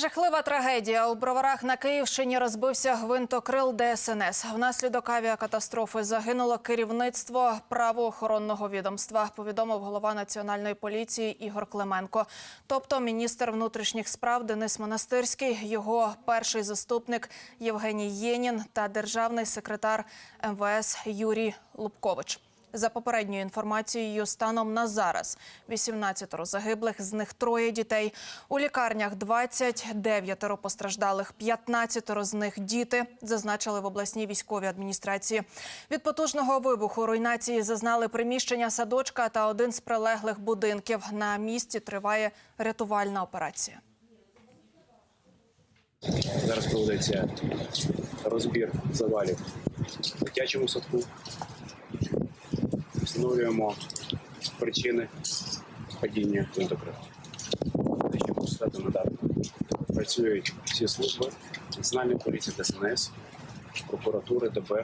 Жахлива трагедія. У броварах на Київщині розбився гвинтокрил ДСНС. Внаслідок авіакатастрофи загинуло керівництво правоохоронного відомства, повідомив голова національної поліції Ігор Клименко. Тобто міністр внутрішніх справ Денис Монастирський, його перший заступник Євгеній Єнін та державний секретар МВС Юрій Лубкович. За попередньою інформацією, станом на зараз 18 загиблих, з них троє дітей. У лікарнях 29 постраждалих, 15 з них діти, зазначили в обласній військовій адміністрації. Від потужного вибуху руйнації зазнали приміщення садочка та один з прилеглих будинків. На місці триває рятувальна операція. Зараз проводиться розбір завалів в дитячому садку. Встановлюємо причини падіння гвинтокрилу. Що можу надати. Працюють всі служби Національної поліції ДСНС, прокуратури, ДБР.